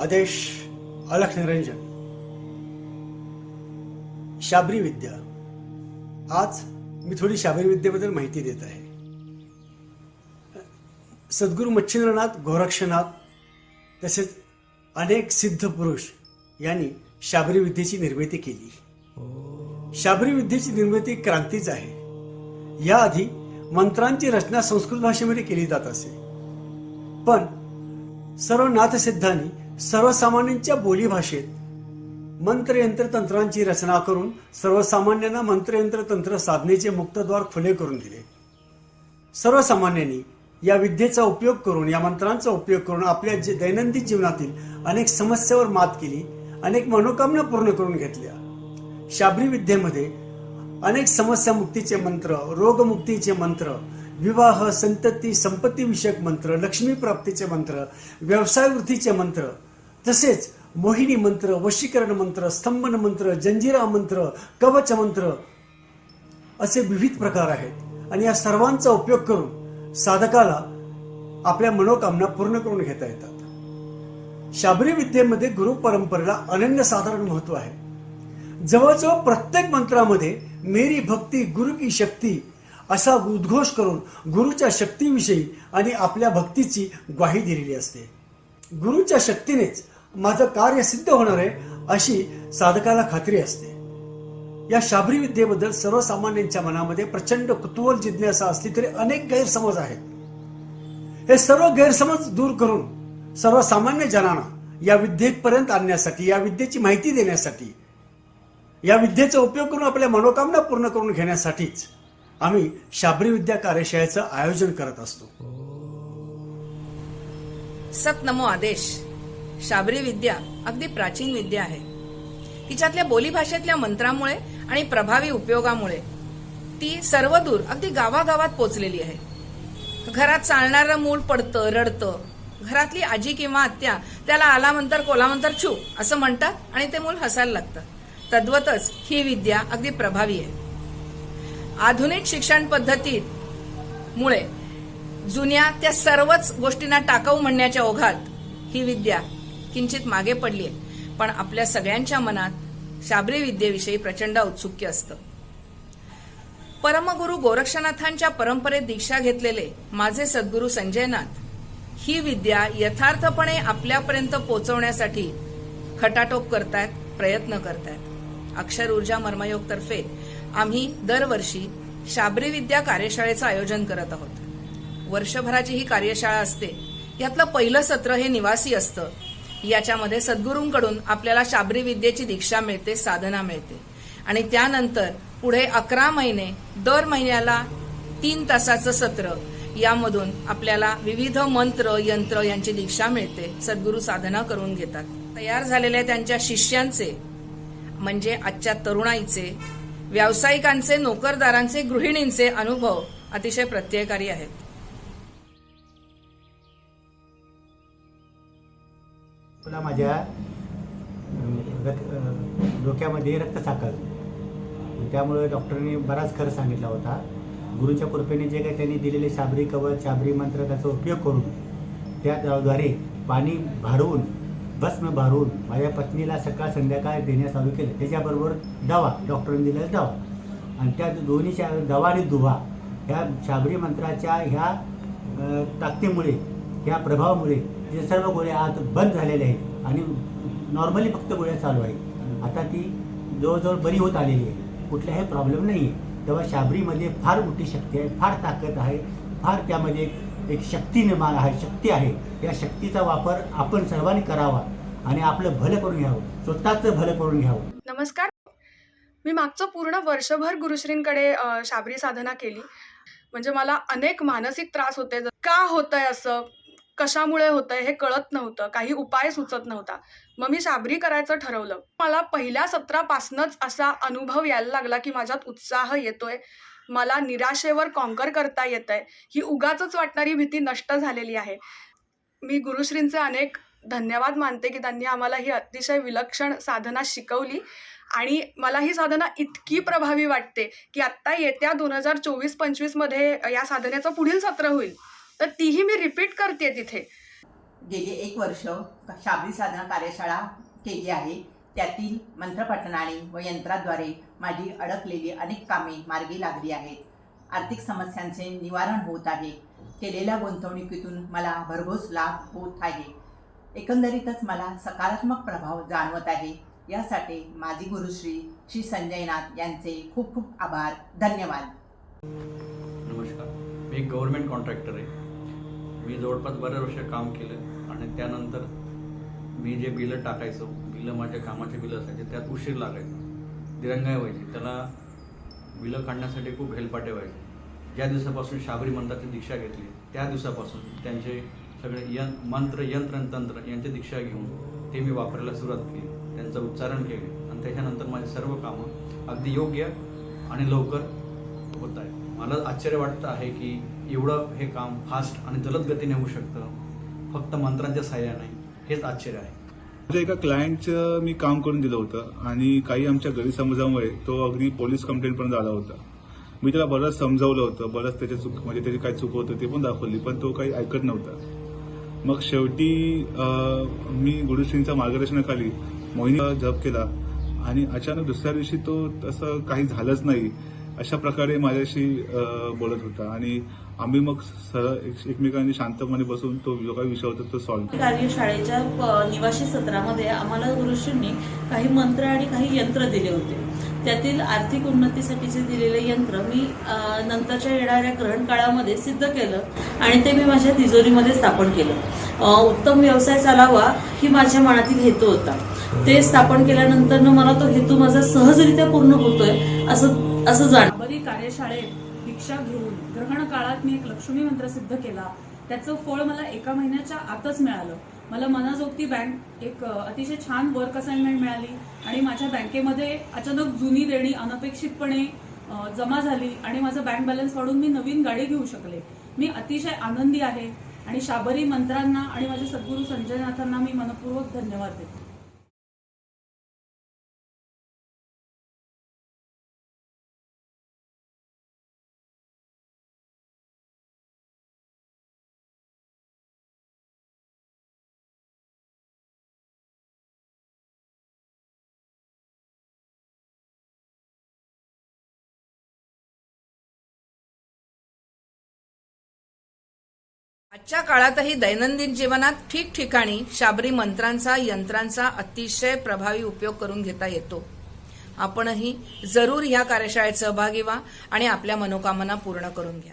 आदेश अलख निरंजन शाबरी विद्या. आज मी थोडी शाबरी विद्येबद्दल माहिती देत आहे. सद्गुरू मच्छिंद्रनाथ गोरक्षनाथ तसेच अनेक सिद्ध पुरुष यांनी शाबरी विद्येची निर्मिती केली. शाबरी विद्येची निर्मिती क्रांतीच आहे. याआधी मंत्रांची रचना संस्कृत भाषेमध्ये केली जात असे. पण सर्व नाथसिद्धांनी सर्वसामान्यांच्या बोलीभाषेत मंत्रयंत्र तंत्रांची रचना करून सर्वसामान्यांना मंत्रयंत्र तंत्र साधनेचे मुक्तद्वार खुले करून दिले. सर्वसामान्यांनी या विद्येचा उपयोग करून या मंत्रांचा उपयोग करून आपल्या जे दैनंदिन जीवनातील अनेक समस्यावर मात केली अनेक मनोकामना पूर्ण करून घेतल्या. शाबरी विद्येमध्ये अनेक समस्या मुक्तीचे मंत्र रोगमुक्तीचे मंत्र विवाह संतती संपत्ती विषयक मंत्र लक्ष्मी प्राप्तीचे मंत्र व्यवसाय वृद्धीचे मंत्र तसेच मोहिनी मंत्र वशीकरण मंत्र स्तंभन मंत्र जंजिरा मंत्र कवच मंत्र असे विविध प्रकार आहेत. आणि या सर्वांचा उपयोग करून साधकाला आपल्या मनोकामना पूर्ण करून घेता येतात. शाबरी विद्येमध्ये गुरु परंपरेला अनन्यसाधारण महत्त्व आहे. जवळजवळ प्रत्येक मंत्रामध्ये मेरी भक्ती गुरु की शक्ती असा उद्घोष करून गुरुच्या शक्तीविषयी आणि आपल्या भक्तीची ग्वाही दिलेली असते. गुरुच्या शक्तीनेच माझं कार्य सिद्ध होणार आहे अशी साधकाला खात्री असते. या शाबरी विद्येबद्दल सर्वसामान्यांच्या मनामध्ये प्रचंड कुतूहल जिज्ञासा असली तरी अनेक गैरसमज आहेत. हे सर्व गैरसमज दूर करून सर्वसामान्य जनांना या विद्येपर्यंत आणण्यासाठी या विद्येची माहिती देण्यासाठी या विद्येचा उपयोग करून आपल्या मनोकामना पूर्ण करून घेण्यासाठीच आम्ही शाबरी विद्या कार्यशाळेचं आयोजन करत असतो. सत नमो आदेश. शाबरी विद्या अगदी प्राचीन विद्या आहे. तिच्यातल्या बोलीभाषेतल्या मंत्रामुळे आणि प्रभावी उपयोगामुळे ती सर्वदूर अगदी गावागावात पोचलेली आहे. घरात चालणारं मूल पडतं रडतं. घरातली आजी किंवा आत्या त्याला आलामंतर कोलामंतर छू असं म्हणतात आणि ते मूल हसायला लागतं. तद्वतच ही विद्या अगदी प्रभावी आहे. आधुनिक शिक्षण पद्धतीत मुळे जुन्या त्या सर्वच गोष्टींना टाकाऊ म्हणण्याच्या ओघात ही विद्या किंचित मागे पडली आहे पण आपल्या सगळ्यांच्या मनात शाबरी विद्येविषयी प्रचंड औत्सुक्य असतं. परमगुरु गोरक्षनाथांच्या परंपरेत दीक्षा घेतलेले माझे सद्गुरू संजयनाथ ही विद्या यथार्थपणे आपल्यापर्यंत पोहोचवण्यासाठी खटाटोप करतायत प्रयत्न करतायत. अक्षर ऊर्जा मर्मयोग तर्फे आम्ही दरवर्षी शाबरी विद्या कार्यशाळेचं आयोजन करत आहोत. वर्षभराची ही कार्यशाळा असते. यातलं पहिलं सत्र हे निवासी असतं. याच्यामध्ये सद्गुरूंकडून आपल्याला शाबरी विद्येची दीक्षा मिळते साधना मिळते. आणि त्यानंतर पुढे अकरा महिने दर महिन्याला तीन तासाचं सत्र यामधून आपल्याला विविध मंत्र यंत्र यांची दीक्षा मिळते. सद्गुरू साधना करून घेतात. तयार झालेल्या त्यांच्या शिष्यांचे म्हणजे आजच्या तरुणाईचे व्यावसायिकांचे नोकरदारांचे गृहिणींचे अनुभव अतिशय प्रत्ययकारी आहेत. मला माझ्या रक- डोक्यामध्ये रक्तसाखर त्यामुळे डॉक्टरांनी बराच खर्च सांगितला होता. गुरुच्या कृपेने जे काही त्यांनी दिलेले शाबरी कवच शाबरी मंत्र त्याचा उपयोग करून त्याद्वारे पाणी भारून भस्म भारून माझ्या पत्नीला सकाळ संध्याकाळ देण्यास चालू केलं त्याच्याबरोबर दवा डॉक्टरांनी दिलेला दवा. आणि त्या दोन्हीच्या दवा आणि दुवा ह्या शाबरी मंत्राच्या ह्या ताकदीमुळे ह्या प्रभावामुळे ते सर्व गोळ्या आज बंद झालेल्या आहेत आणि नॉर्मली फक्त गोळ्या चालू आहेत. आता ती जवळजवळ बरी होत आलेली आहे. कुठलाही प्रॉब्लेम नाही आहे तेव्हा शाबरीमध्ये फार मोठी शक्ती आहे फार ताकद आहे फार त्यामध्ये एक- शक्ती निर्माण आहे शक्ती आहे. या शक्तीचा वापर आपण सर्वांनी करावा आणि आपलं भलं करून घ्यावं. स्वतःचं भलं करून घ्यावं. नमस्कार. मी मागचं पूर्ण वर्षभर गुरुश्रींकडे शाबरी साधना केली. म्हणजे मला अनेक मानसिक त्रास होते. ज- का होतंय असं? कशामुळे होतंय? हे कळत नव्हतं. काही उपाय सुचत नव्हता. मग मी शाबरी करायचं ठरवलं. मला पहिल्या सत्रापासूनच असा अनुभव यायला लागला की माझ्यात उत्साह येतोय. मला निराशेवर कॉन्कर करता येत आहे ही उगाच वाटणारी भीती नष्ट झालेली आहे. मी गुरुश्रींचे अनेक धन्यवाद मानते की त्यांनी आम्हाला ही अतिशय विलक्षण साधना शिकवली आणि मला ही साधना इतकी प्रभावी वाटते की आत्ता येत्या दोन हजार चोवीस पंचवीसमध्ये या साधनेचं पुढील सत्र होईल. तर तीही मी रिपीट करते तिथे. गेली एक वर्ष शाबरी साधना कार्यशाळा केली आहे. त्यातील मंत्रपठणाने व यंत्राद्वारे माझी अडकलेली अनेक कामे मार्गी लागली आहेत. आर्थिक समस्यांचे निवारण होत आहे. केलेल्या गुंतवणुकीतून मला भरघोस लाभ होत आहे. एकंदरीतच मला सकारात्मक प्रभाव जाणवत आहे. यासाठी माझी गुरुश्री श्री संजयनाथ यांचे खूप खूप आभार. धन्यवाद. नमस्कार. मी एक गव्हर्मेंट कॉन्ट्रॅक्टर आहे. मी जवळपास बऱ्याच वर्ष काम केलं आणि त्यानंतर मी जे बिलं टाकायचो बिलं माझ्या कामाचे बिलं असायचे त्यात उशीर लागायचा. दिरंगाय व्हायची. त्याला बिलं काढण्यासाठी खूप हेलपाटे व्हायचे. ज्या दिवसापासून शाबरी मंत्राची दीक्षा घेतली त्या दिवसापासून त्यांचे सगळे यं मंत्र यंत्र तंत्र यांची दीक्षा घेऊन ते मी वापरायला सुरुवात केली. त्यांचं उच्चारण केले. आणि त्याच्यानंतर माझी सर्व कामं अगदी योग्य आणि लवकर होत आहे मला आश्चर्य वाटतं आहे की एवढं हे काम फास्ट आणि जलद गतीने होऊ शकतं. फक्त मंत्रांच्या सहाय्याने हेच आश्चर्य आहे. माझ्या एका क्लायंटचं मी काम करून दिलं होतं आणि काही आमच्या गैरसमजामुळे तो अगदी पोलीस कंप्लेंटपर्यंत आला होता. मी त्याला बरंच समजावलं होतं बरंच त्याच्या चूक म्हणजे त्याची काय चूक होतं ते पण दाखवली पण तो काही ऐकत नव्हता. मग शेवटी मी गुरुश्रींच्या मार्गदर्शनाखाली मोहिनी जप केला आणि अचानक दुसऱ्या दिवशी तो तसं काही झालंच नाही अशा प्रकारे माझ्याशी बोलत होता. आणि आम्ही मग सरळ एकमेकांनी शांतपणे बसून तो जो काही विषय होता तो सॉल्व्ह कार्यशाळेच्या निवासी सत्रामध्ये आम्हाला ऋषींनी काही मंत्र आणि काही यंत्र दिले होते. त्यातील आर्थिक उन्नतीसाठीचे दिलेले यंत्र मी नंतरच्या येणाऱ्या ग्रहण काळामध्ये सिद्ध केलं आणि ते मी माझ्या तिजोरीमध्ये स्थापन केलं. उत्तम व्यवसाय चालावा ही माझ्या मनातील हेतू होता. ते स्थापन केल्यानंतर मला तो हेतू माझा सहजरित्या पूर्ण होतोय असं असं जाण बरी कार्यशाळेत दीक्षा घेऊन ग्रहण काळात मी एक लक्ष्मी मंत्र सिद्ध केला. त्याचं फळ मला एका महिन्याच्या आतच मिळालं. मला मनाजोगती बँक एक अतिशय छान वर्क असाइनमेंट मिळाली आणि माझ्या बँकेमध्ये अचानक जुनी देणी अनपेक्षितपणे जमा झाली आणि माझं बँक बॅलन्स वाढून मी नवीन गाडी घेऊ शकले. मी अतिशय आनंदी आहे आणि शाबरी मंत्रांना आणि माझ्या सद्गुरू संजयनाथांना मी मनपूर्वक धन्यवाद देते. आजच्या काळातही दैनंदिन जीवनात ठिकठिकाणी शाबरी मंत्रांचा यंत्रांचा अतिशय प्रभावी उपयोग करून घेता येतो. आपणही जरूर ह्या कार्यशाळेत सहभागी व्हा आणि आपल्या मनोकामना पूर्ण करून घ्या.